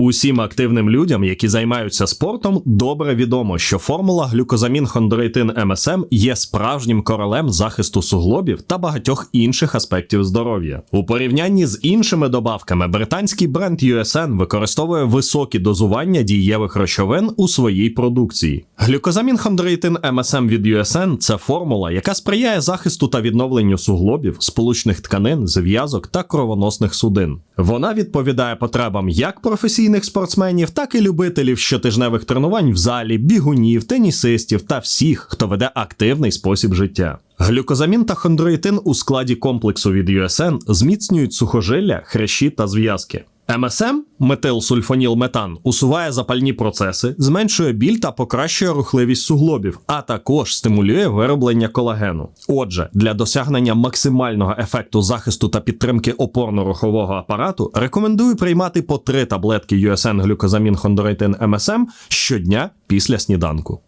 Усім активним людям, які займаються спортом, добре відомо, що формула глюкозамін хондроїтин МСМ є справжнім королем захисту суглобів та багатьох інших аспектів здоров'я. У порівнянні з іншими добавками, британський бренд USN використовує високі дозування дієвих речовин у своїй продукції. Глюкозамін хондроїтин МСМ від USN – це формула, яка сприяє захисту та відновленню суглобів, сполучних тканин, зв'язок та кровоносних судин. Вона відповідає потребам як професійних спортсменів, так і любителів щотижневих тренувань в залі, бігунів, тенісистів та всіх, хто веде активний спосіб життя. Глюкозамін та хондроїтин у складі комплексу від USN зміцнюють сухожилля, хрящі та зв'язки. МСМ метилсульфонілметан усуває запальні процеси, зменшує біль та покращує рухливість суглобів, а також стимулює вироблення колагену. Отже, для досягнення максимального ефекту захисту та підтримки опорно-рухового апарату рекомендую приймати по три таблетки USN глюкозамін хондроїтин МСМ щодня після сніданку.